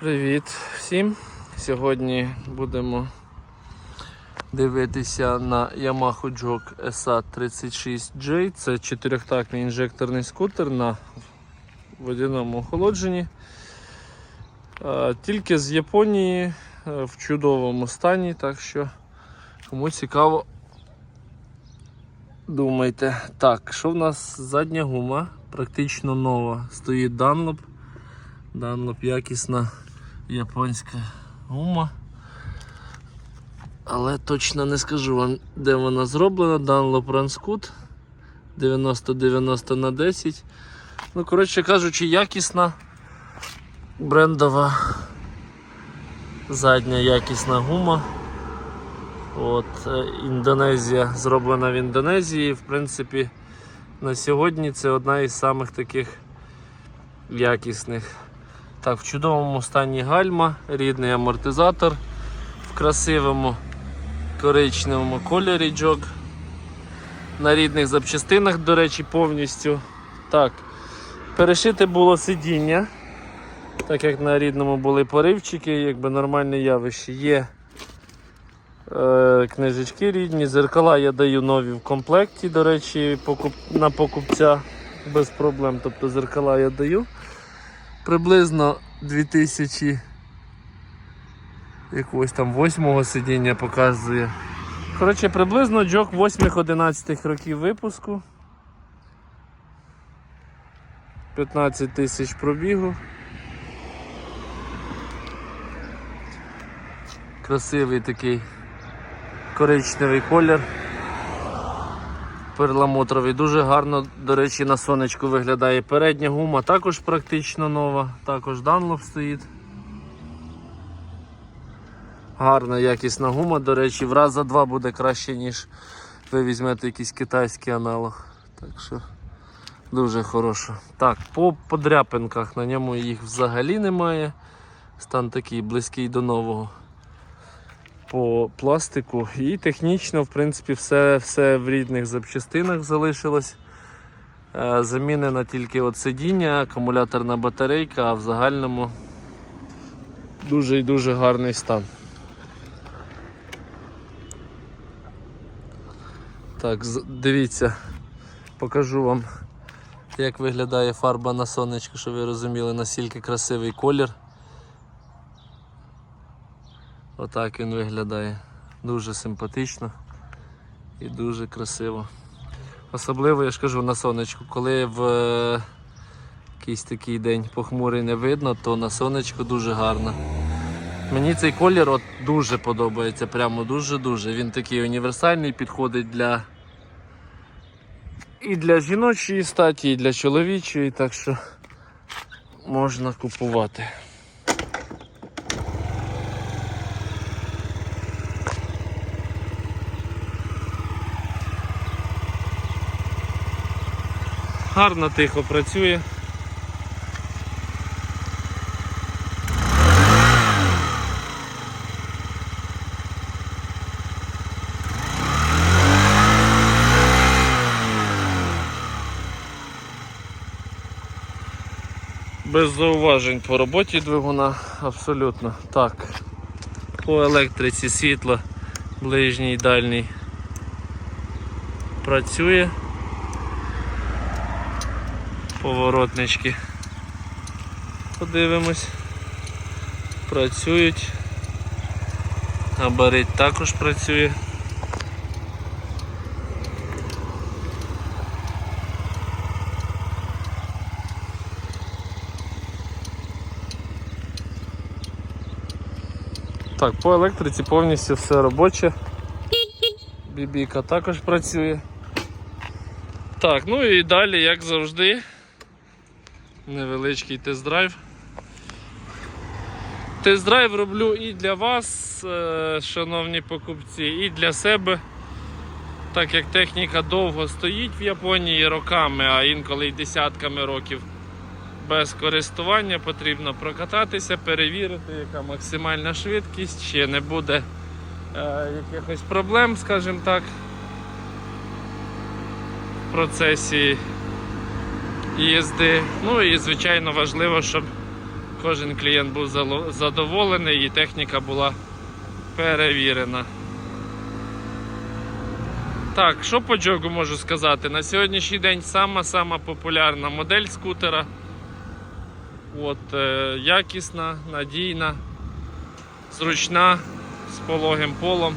Привіт всім! Сьогодні будемо дивитися на Yamaha Jog SA36J. Це чотирьохтактний інжекторний скутер на водяному охолодженні. Тільки з Японії е, в чудовому стані, так що кому цікаво, думайте. Так, що в нас задня гума? Практично нова. Стоїть Dunlop. Dunlop якісна японська гума. Але точно не скажу вам, де вона зроблена. Dunlop Ranscoot 90-90 на 10. Ну, коротше кажучи, якісна брендова задня якісна гума. От, е, Індонезія зроблена в Індонезії. В принципі, на сьогодні це одна із самих таких якісних. Так, в чудовому стані гальма, рідний амортизатор в красивому коричневому кольорі джок. На рідних запчастинах, до речі, повністю. Так, перешите було сидіння, так як на рідному були поривчики, якби нормальне явище. Є е, книжечки рідні, зеркала я даю нові в комплекті, до речі, на покупця без проблем. Тобто зеркала я даю приблизно 2000 якогось там восьмого сидіння показує. Коротше, приблизно джок 8-11 років випуску. 15 тисяч пробігу. Красивий такий коричневий колір. Перламутровий. Дуже гарно, до речі, на сонечку виглядає. Передня гума також практично нова, також Dunlop стоїть. Гарна якісна гума, до речі, в раз за два буде краще, ніж ви візьмете якийсь китайський аналог. Так що дуже хороша. Так, по подряпинках на ньому їх взагалі немає. Стан такий близький до нового по пластику. І технічно, в принципі, все, все в рідних запчастинах залишилось. Е, Замінена тільки от сидіння, акумуляторна батарейка, а в загальному дуже і дуже гарний стан. Так, дивіться, покажу вам, як виглядає фарба на сонечку, щоб ви розуміли, наскільки красивий колір. Отак він виглядає. Дуже симпатично і дуже красиво. Особливо я ж кажу на сонечку, коли в е, якийсь такий день похмурий не видно, то на сонечку дуже гарно. Мені цей колір от дуже подобається, прямо дуже-дуже. Він такий універсальний, підходить для і для жіночої статі, і для чоловічої, так що можна купувати. Гарно тихо працює. Без зауважень по роботі двигуна абсолютно. Так. По електриці світло ближній дальній працює. Поворотнички. Подивимось. Працюють. Габарит також працює. Так, по електриці повністю все робоче. Бібіка також працює. Так, ну і далі, як завжди, невеличкий тест-драйв. Тест-драйв роблю і для вас, е, шановні покупці, і для себе. Так як техніка довго стоїть в Японії роками, а інколи й десятками років без користування потрібно прокататися, перевірити, яка максимальна швидкість, чи не буде е, якихось проблем, скажімо так, в процесі їзди. Ну і звичайно важливо, щоб кожен клієнт був задоволений і техніка була перевірена. Так, що по джогу можу сказати? На сьогоднішній день сама-сама популярна модель скутера. От, е, якісна, надійна, зручна, з пологим полом.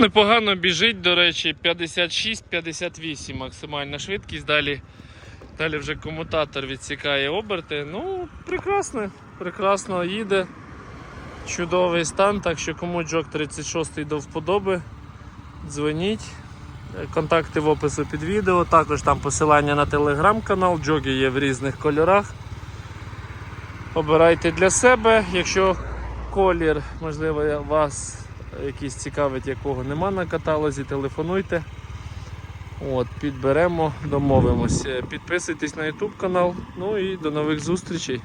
Непогано біжить, до речі, 56-58 максимальна швидкість. Далі, далі вже комутатор відсікає оберти. Ну, прекрасно, прекрасно їде. Чудовий стан, так що кому джок 36 до вподоби, дзвоніть. Контакти в опису під відео. Також там посилання на телеграм-канал. Джоги є в різних кольорах. Обирайте для себе. Якщо колір, можливо, вас якийсь цікавить, якого нема на каталозі, телефонуйте. От, підберемо, домовимося. Підписуйтесь на YouTube канал. Ну і до нових зустрічей.